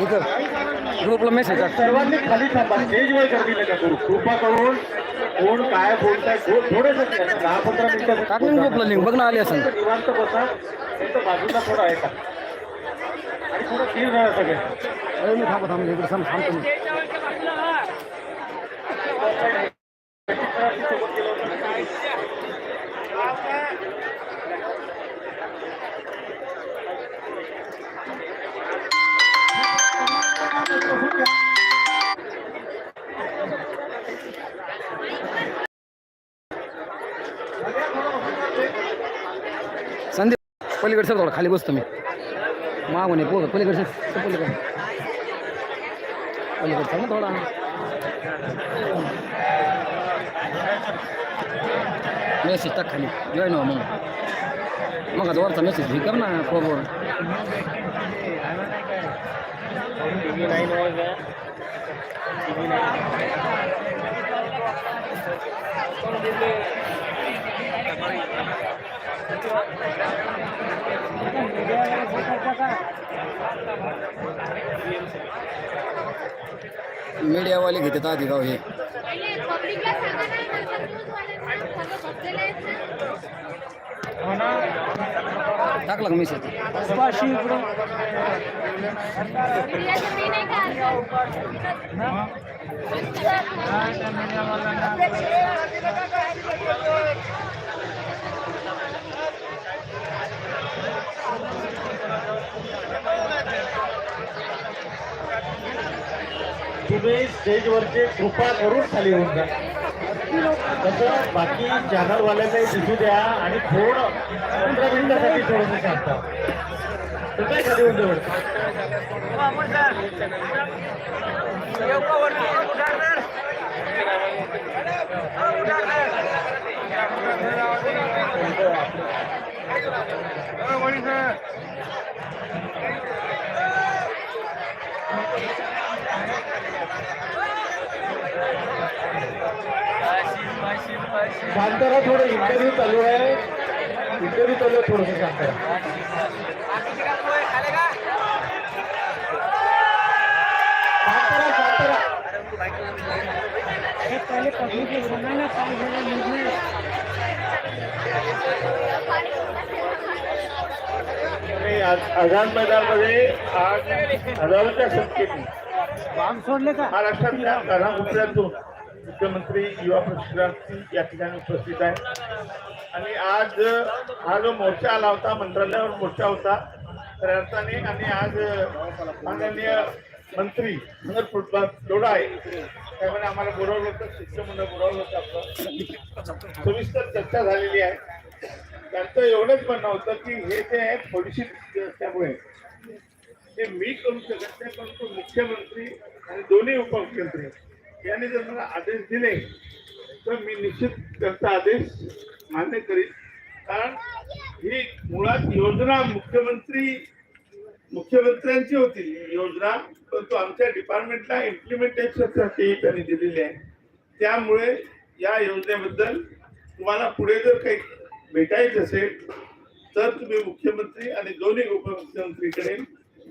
इथं ग्रुपला मेसेज सर्वांनी खाली थांबा स्टेजवर गर्दी नका करू कृपा करून कोण काय बोलताय सर दहा पंधरा मिनिटं टाक ना ग्रुपला लिंक बघ ना आली असेल निवांत बसा फक्त बाजूला थोडं आहे का आणि थोडं क्लियर राहा सगळे मी थांबा थांबा इकडे थांब थांबतो पलीकडे सर थोडा खाली बसतो मी. मागून ये पलीकडे सर पलीकडे पलीकडे सर ना थोडा. मेसेज टाक खाली. जॉईन व्हा हो मग. मग आता वरचा मेसेज हे कर ना फॉरवर्ड मीडियावाले घेतात आधी गाव हे. टाकला का मेसेज मीडियाचं मी नाही का तुम्ही स्टेजवरचे कृपा करून खाली होऊन जा. तसं बाकी चॅनलवाल्यांनाही दिसू द्या आणि थोडं पंधरा मिनिटासाठी थोडंसं शांत काय खाली होऊन जवळ शांत राहा थोडं इंटरव्ह्यू चालू आहे. इंटरव्ह्यू चालू आहे थोडंसं शांत आझाद मैदानमध्ये आज हजारोच्या संख्येने महाराष्ट्रातल्या कानाकोपऱ्यातून मुख्यमंत्री युवा प्रशिक्षणार्थी या ठिकाणी उपस्थित आहे आणि आज हा जो मोर्चा आला होता मंत्रालयावर मोर्चा होता तर अर्थाने आणि आज माननीय मंत्री मनोहर फुटबॉल लोढा आहे. त्यामुळे आम्हाला बोलावलं होतं शिष्टमंडळ बोलावलं होतं आपलं. सविस्तर चर्चा झालेली आहे. त्यांचं एवढंच म्हणणं होतं की हे जे आहे थोडीशी असल्यामुळे ते मी करू शकत नाही परंतु मुख्यमंत्री आणि दोन्ही उपमुख्यमंत्री यांनी जर मला आदेश दिले तर मी निश्चित त्यांचा आदेश मान्य करीन. कारण ही मुळात योजना मुख्यमंत्री मुख्यमंत्र्यांची होती. योजना परंतु आमच्या डिपार्टमेंटला इम्प्लिमेंटेशनसाठी त्यांनी दिलेली आहे. त्यामुळे या योजनेबद्दल तुम्हाला पुढे जर काही भेटायचं असेल तर तुम्ही मुख्यमंत्री आणि दोन्ही उपमुख्यमंत्रीकडे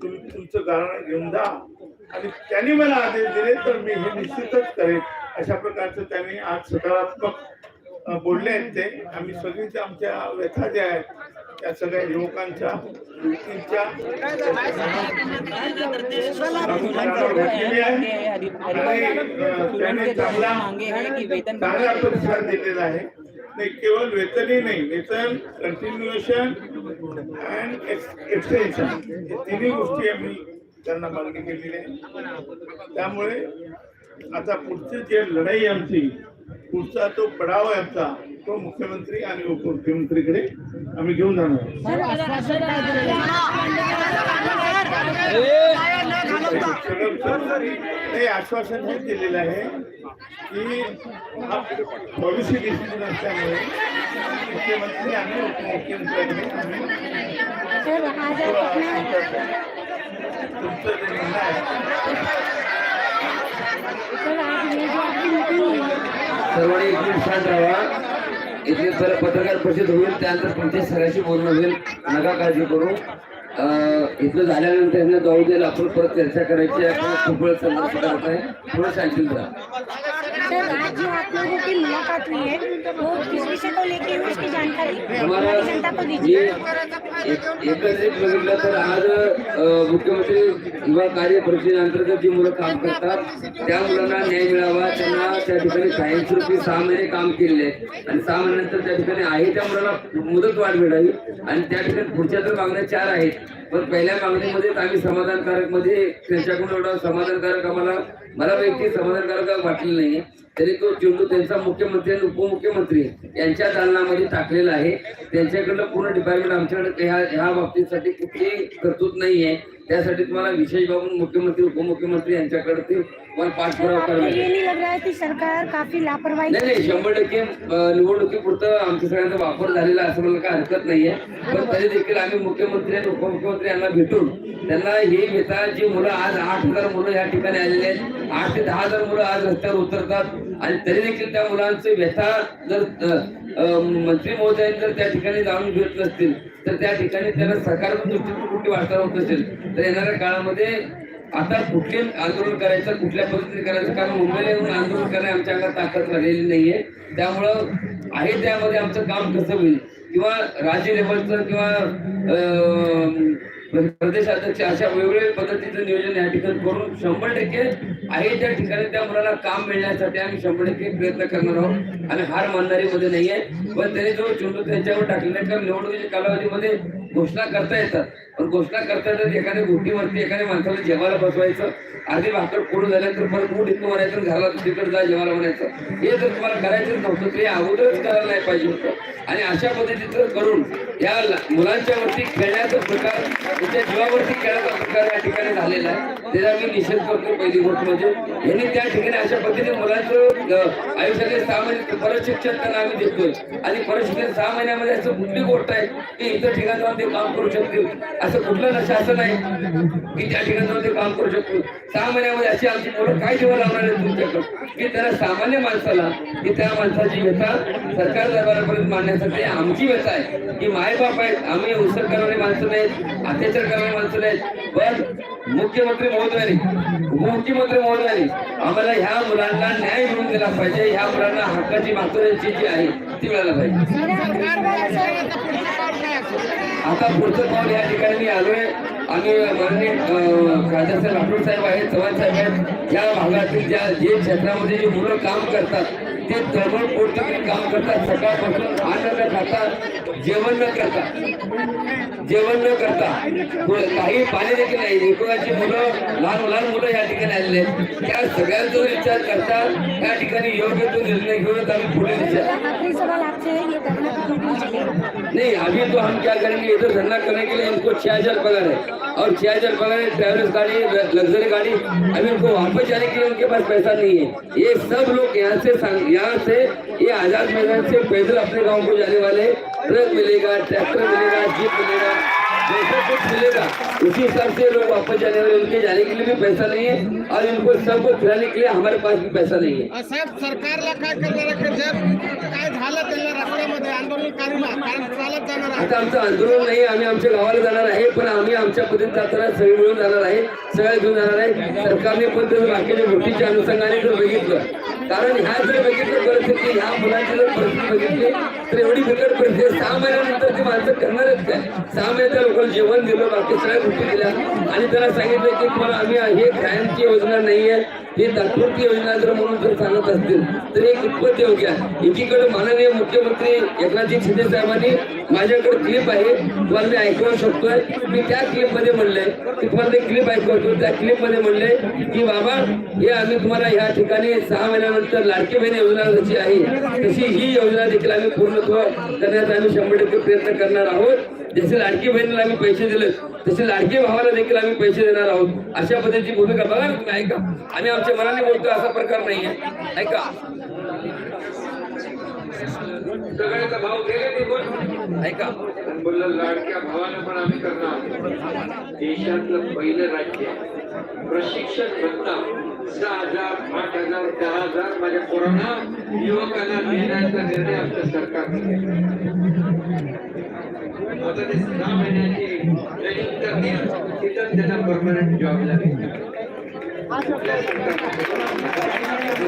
तुम्ही तुमचं गाणं घेऊन जा. आणि त्यांनी मला आदेश दिले तर मी हे निश्चितच करेन. अशा प्रकारचं त्यांनी आज सकारात्मक बोलले आहेत ते. आम्ही सगळीच आमच्या व्यथा ज्या आहेत. त्या सगळ्या युवकांच्या युवतींच्या. घेतलेली आहे. आणि, अ, त्यांनी चांगला चांगला प्रतिसाद दिलेला आहे. नाही केवळ वेतनही नाही वेतन कंटिन्युएशन अँड एक्सटेन्शन हे तिन्ही गोष्टी आम्ही त्यांना मागणी केलेली आहे त्यामुळे आता पुढची जे लढाई आमची पुढचा तो पडाव आहे आमचा तो मुख्यमंत्री आणि उपमुख्यमंत्रीकडे आम्ही घेऊन जाणार आहोत. नाही आश्वासन हेच दिलेलं आहे. की पॉलिसी डिसिजन असल्यामुळे मुख्यमंत्री आणि उपमुख्यमंत्र्यांनी आम्ही तुमचं जे म्हणणं आहे. सर्वांनी एक मिनिट शांत राहा. इथे जर पत्रकार परिषद होईल त्यानंतर तुमच्या सगळ्याशी बोलणं होईल. नका काळजी करू. इथं इथलं झाल्यानंतर यांना जाऊ द्याल आपण परत चर्चा करायची आहे. खूप वेळ संघर्ष करत आहे. थोडं शांतील राहा लोगों की मुलाकात हुई है। वो किस विषय को लेके उसकी जानकारी हमारा जनता को दीजिए एक- एकत्रित बघितलं तर आज मुख्यमंत्री युवा कार्य परिषदेअंतर्गत जी मुलं काम करतात त्या मुलांना न्याय मिळावा त्यांना त्या ठिकाणी शहाऐंशी रुपये सहा महिने काम आहे आणि सहा महिन्यानंतर त्या ठिकाणी आहे त्या मुलाला मुदत वाढ मिळावी. आणि त्या ठिकाणी पुढच्या तर मागण्या चार आहेत. पण पहिल्या मागणीमध्येच आम्ही समाधानकारकमध्ये त्यांच्याकडून एवढा समाधानकारक आम्हाला मला वैयक्तिक समाधानकारक वाटलेलं नाहीये. तरी तो चेंडू त्यांचा मुख्यमंत्री आणि उपमुख्यमंत्री यांच्या दालनामध्ये टाकलेला आहे. त्यांच्याकडलं पूर्ण डिपार्टमेंट आमच्याकडे ह्या ह्या बाबतीसाठी कुठलीही तरतूद नाही आहे. त्यासाठी तुम्हाला विशेष बाबून मुख्यमंत्री उपमुख्यमंत्री यांच्याकडे ते तुम्हाला पाठपुरावा करावा. नहीं सरकार काफी लापरवाही नाही नाही शंभर टक्के निवडणुकीपुरतं आमच्या सगळ्यांचा वापर झालेला असं मला काय हरकत नाहीये पण तरी देखील आम्ही मुख्यमंत्री आणि उपमुख्यमंत्री यांना भेटून त्यांना हे घेता जी मुलं आज आठ हजार मुलं या ठिकाणी आलेले आहेत. आठ ते दहा हजार मुलं आज रस्त्यावर उतरतात. आणि तरी देखील त्या मुलांचे व्यथा जर मंत्री महोदयांनी जर त्या ठिकाणी जाणून घेत नसतील तर त्या ठिकाणी त्यांना सकारात्मक दृष्टीतून कुठली वार्ता होत नसेल तर येणाऱ्या काळामध्ये आता कुठले आंदोलन करायचं कुठल्या पद्धतीने करायचं? कारण मुंबईला येऊन आंदोलन करणे आमच्या अंगात ताकद राहिलेली नाहीये. त्यामुळं आहे त्यामध्ये आमचं काम कसं होईल? किंवा राज्य लेवलचं किंवा प्रदेशाध्यक्ष अशा वेगवेगळ्या पद्धतीचं नियोजन या ठिकाणी करून शंभर टक्के आहे त्या ठिकाणी त्या मुलाला काम मिळण्यासाठी आम्ही शंभर टक्के प्रयत्न करणार आहोत. आणि हार मानणारी मध्ये नाहीये. पण त्याने जो चेंडू त्यांच्यावर टाकलेला निवडणुकीच्या कालावधीमध्ये घोषणा करता येतात. पण घोषणा करता येतात एखाद्या गोष्टीवरती एखाद्या माणसाला जेवायला बसवायचं अर्धी भाकर फोडून झाल्यानंतर परत मूठ इथं म्हणायचं घराला तिकडे जा जेवायला म्हणायचं. हे जर तुम्हाला करायचं नव्हतं ते अगोदरच करायला नाही पाहिजे होतं. आणि अशा पद्धतीचं करून या मुलांच्या वरती खेळण्याचा प्रकार त्यांच्या जीवावरती खेळाचा प्रकार या ठिकाणी झालेला आहे. त्याचा मी निषेध करतो पहिली गोष्ट म्हणजे यांनी त्या ठिकाणी अशा पद्धतीने मुलांचं आयुष्याचे सहा महिने परशिक्षण त्यांना आम्ही देतोय. आणि परत शिक्षण सहा महिन्यामध्ये असं कुठली गोष्ट आहे की इतर ठिकाणी ते काम करू शकतील. असं कुठलं शासन आहे की त्या ठिकाणी जाऊन ते काम करू शकतो सहा महिन्यामध्ये अशी आमची मुलं काय जेव्हा लावणार आहेत तुमच्याकडं? की त्याला सामान्य माणसाला की त्या माणसाची व्यथा सरकार दरबारापर्यंत मांडण्यासाठी आमची व्यथा आहे. की मायबाप आहेत आम्ही उत्सव करणारी माणसं नाहीत अत्याचार करणारी माणसं नाहीत. पण मुख्यमंत्री महोदयाने उपमुख्यमंत्री महोदयाने आम्हाला ह्या मुलांना न्याय मिळून दिला पाहिजे. ह्या मुलांना हक्काची मातुऱ्यांची जी आहे ती मिळायला आता पुढचं पाऊल या ठिकाणी आलोय. आम्ही माननीय अं, खासदार राठोड साहेब आहेत चव्हाण साहेब आहेत. या भागातील ज्या जे क्षेत्रामध्ये जे मुलं काम करतात ते तळमळ पोटतील काम करतात सकाळपासून अन्न न खातात जेवण न करता. जेवण न करता. हो, काही पाणी देखील नाही. एकोणाची मुलं लहान लहान मुलं या ठिकाणी आलेले आहेत. त्या सगळ्यांचा विचार करतात त्या ठिकाणी योग्य तो निर्णय घेऊनच आम्ही पुढे विचार आखिरी नहीं अभी तो हम क्या करेंगे इधर धरना करने के लिए इनको छह हजार पगार है और छह हज़ार पगार है गाड़ी लग्जरी गाड़ी अभी उनको वापस जाने के लिए उनके पास पैसा नहीं है। ये सब लोग यहाँ से यहाँ से, ये आज़ाद मैदान से पैदल अपने गाँव को जाने वाले। ट्रक मिलेगा ट्रैक्टर मिलेगा जीप मिलेगा। जैसा कुछ मिलेगा उसी हिसाब से लोग वापस जाने वाले उनके जाने के लिए भी पैसा नहीं है और इनको सबको खिलाने के लिए हमारे पास भी पैसा नहीं है। साहेब सरकारला काय करणार झालं त्यांना रस्त्यामध्ये आंदोलनकारीला कारण चालत जाणार आहे. आता आमचं आंदोलन नाही आम्ही आमच्या गावाला जाणार आहे पण आम्ही आमच्या पद्धतीत जाताना सगळे मिळून जाणार आहे सगळे घेऊन जाणार आहे. सरकारने पण बाकीच्या गोष्टीच्या अनुषंगाने जर बघितलं कारण ह्या जर बघितलं परिस्थिती ह्या मुलांची जर परिस्थिती बघितली तर एवढी बिकट परिस्थिती सहा महिन्यानंतर ती माणसं करणारच काय? सहा महिन्याच्या लोकांना जेवण दिलं बाकी सगळ्या गोष्टी दिल्या. आणि त्यांना सांगितलं की तुम्हाला आम्ही हे कायमची योजना नाहीये हे तात्पुरती योजना जर म्हणून जर सांगत असतील तर हे कितपत योग्य आहे? एकीकडे माननीय मुख्यमंत्री एकनाथजी शिंदे साहेबांनी माझ्याकडे क्लिप आहे तुम्हाला मी ऐकवू शकतोय. मी त्या क्लिपमध्ये की तुम्हाला ते क्लिप ऐकवतो. त्या क्लिपमध्ये म्हणले की बाबा हे आम्ही तुम्हाला या ठिकाणी सहा महिन्यानंतर लाडकी बहीण योजना जशी आहे तशी ही योजना देखील आम्ही पूर्णत्व करण्याचा आम्ही शंभर टक्के प्रयत्न करणार आहोत. जसे लाडकी बहिणीला आम्ही पैसे दिले तसे लाडकी भावाला देखील आम्ही पैसे देणार आहोत. अशा पद्धतीची भूमिका बघा ना ऐका. आम्ही मनाने बोलतो असा प्रकार नाहीये ऐका सगळ्याचा भाव ऐका लाडक्या पण आम्ही करणार देशातलं पहिलं राज्य प्रशिक्षण भत्ता सहा हज़ार आठ हज़ार दहा हज़ार माझ्या पोरांना युवकांना देण्याचा निर्णय आमचं सरकार आता ते सहा महिन्याची ट्रेनिंग तिथं त्यांना परमनंट जॉब लागेल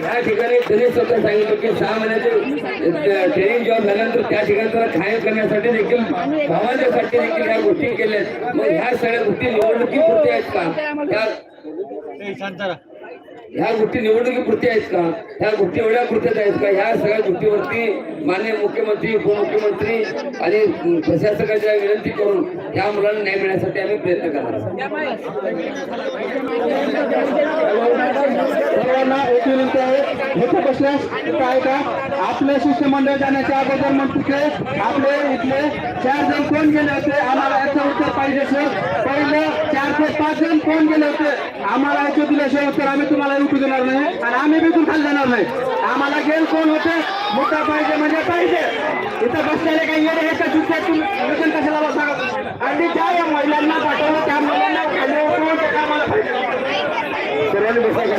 या ठिकाणी त्यांनी स्वतः सांगितलं की सहा महिन्याचे ट्रेनिंग जॉब झाल्यानंतर त्या ठिकाणी त्याला कायम करण्यासाठी देखील भावांसाठी देखील ह्या गोष्टी केल्या मग ह्या सगळ्या गोष्टी निवडणुकीपुरत्या आहेत का? त्या ह्या गोष्टी निवडणुकीपुरत्या आहेत का? ह्या गोष्टी एवढ्या कृत्यात आहेत का? ह्या सगळ्या गोष्टीवरती मान्य मुख्यमंत्री उपमुख्यमंत्री आणि प्रशासकाच्या विनंती करून ह्या मुलांना न्याय मिळण्यासाठी आम्ही प्रयत्न करणार आहोत. सर्वांना एक विनंती आहे. बसल्यास काय का? आपले शिष्टमंडळ जाण्याच्या अगोदर म्हणते आपले इथले चार जण कोण गेले होते? आम्हाला याचं उत्तर पाहिजे सर. पहिलं चार पाच जण फोन केले होते. आम्हाला ऐकू दिल्याशिवाय तर आम्ही तुम्हाला उठू देणार नाही. आणि आम्ही बिलकुल खाली जाणार नाही. आम्हाला गेल कोण होते? मोठा पाहिजे म्हणजे पाहिजे. इथं बसलेले काही येणे एका चुकीतून वचन कशाला सांगत आणि त्या या महिलांना पाठवलं त्या महिलांना खाली उतरवून ते कामाला पाहिजे. सर्वांनी बसायला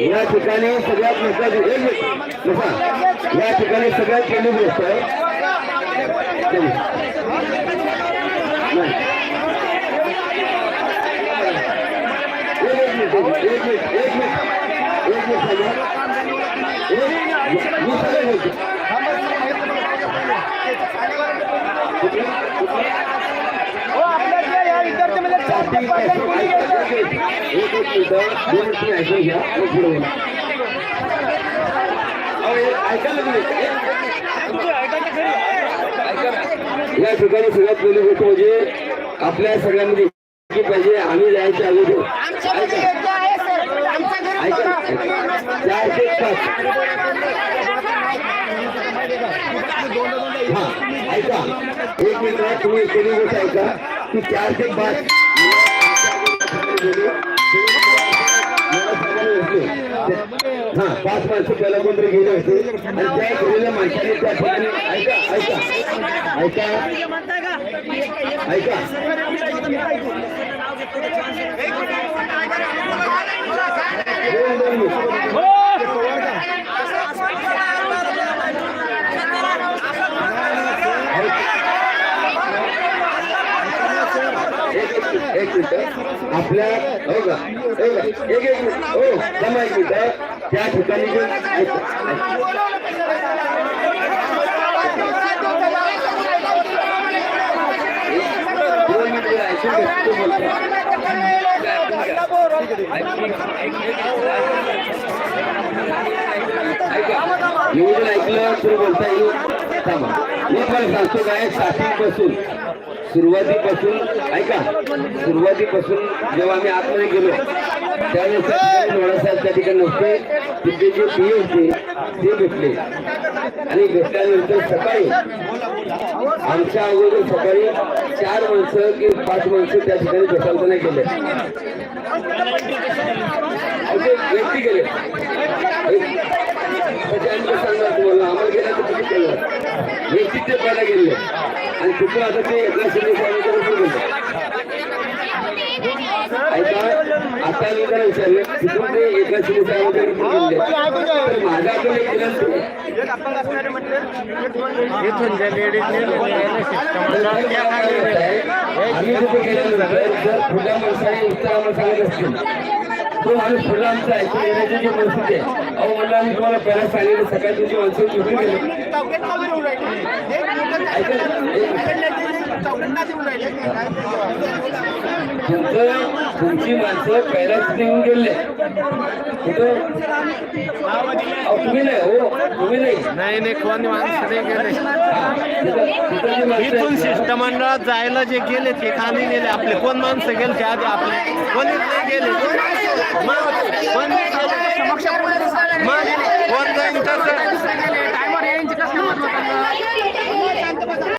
या ठिकाणी सगळ्यात महत्वाची बसा. या ठिकाणी सगळ्यात पहिली गोष्ट आहे चला. नाही. एक एक मिनिट एक मिनिट एक या ठिकाणी सगळ्यात पहिली गोष्ट म्हणजे आपल्या सगळ्यांमध्ये पाहिजे आम्ही जायच्या अगोदर ऐका. हा एक मिनिट तुम्ही पहिली गोष्ट ऐका. की चार ते पाच. हा पाच माणसं पहिला कोणतरी गेले होते. आणि त्या गेलेल्या माणसाने त्या ठिकाणी ऐका ऐका. ऐका. ऐका. एक मिनिट आपल्या हो का एक एक मिनिट हो एक मिनिट त्या ठिकाणी दोन मिनिट ऐकून घ्या, तो बोलतो. ऐका निवेदन ऐकलं तर बोलता येईल थांबा मी पण सांगतो काय स्टार्टिंग सुरुवातीपासून ऐका सुरुवातीपासून जेव्हा आम्ही आतमध्ये गेलो त्यावेळेस थोडासा त्या ठिकाणी नसते तिथे जे पी होते ते भेटले आणि भेटल्यानंतर सकाळी आमच्या अगोदर सकाळी चार माणसं की पाच माणसं त्या ठिकाणी भेटायला नाही गेले. व्यक्ती गेले सांगणार तुम्हाला आम्हाला केलं व्यक्ती ते गेले आणि तिथून आता ते एकला शिंदे ऐका आता मी काय विचारलं तिथून ते तर माझा आपण एक विनंती आहे. आम्ही तिथे गेल्यानंतर जर पुढल्या माणसाने उत्तर आम्हाला सांगत असतील तो माणूस पुढला आमचा ऐकून येण्याची जी परिस्थिती आहे. अहो म्हणलं आम्ही तुम्हाला पहिला सांगितलं सकाळी तुमची माणसं झोपून गेले ऐका ना, एक- तुमचं तुमची माणसं पहिल्याच निघून गेले. तुम्ही नाही हो नाही. नाही कोण माणसं गेले. इथून शिष्टमंडळात जायला जे गेले ते खाली गेले. आपले कोण माणसं गेले ते आधी? आपले कोणी नाही गेले. कोण जाईल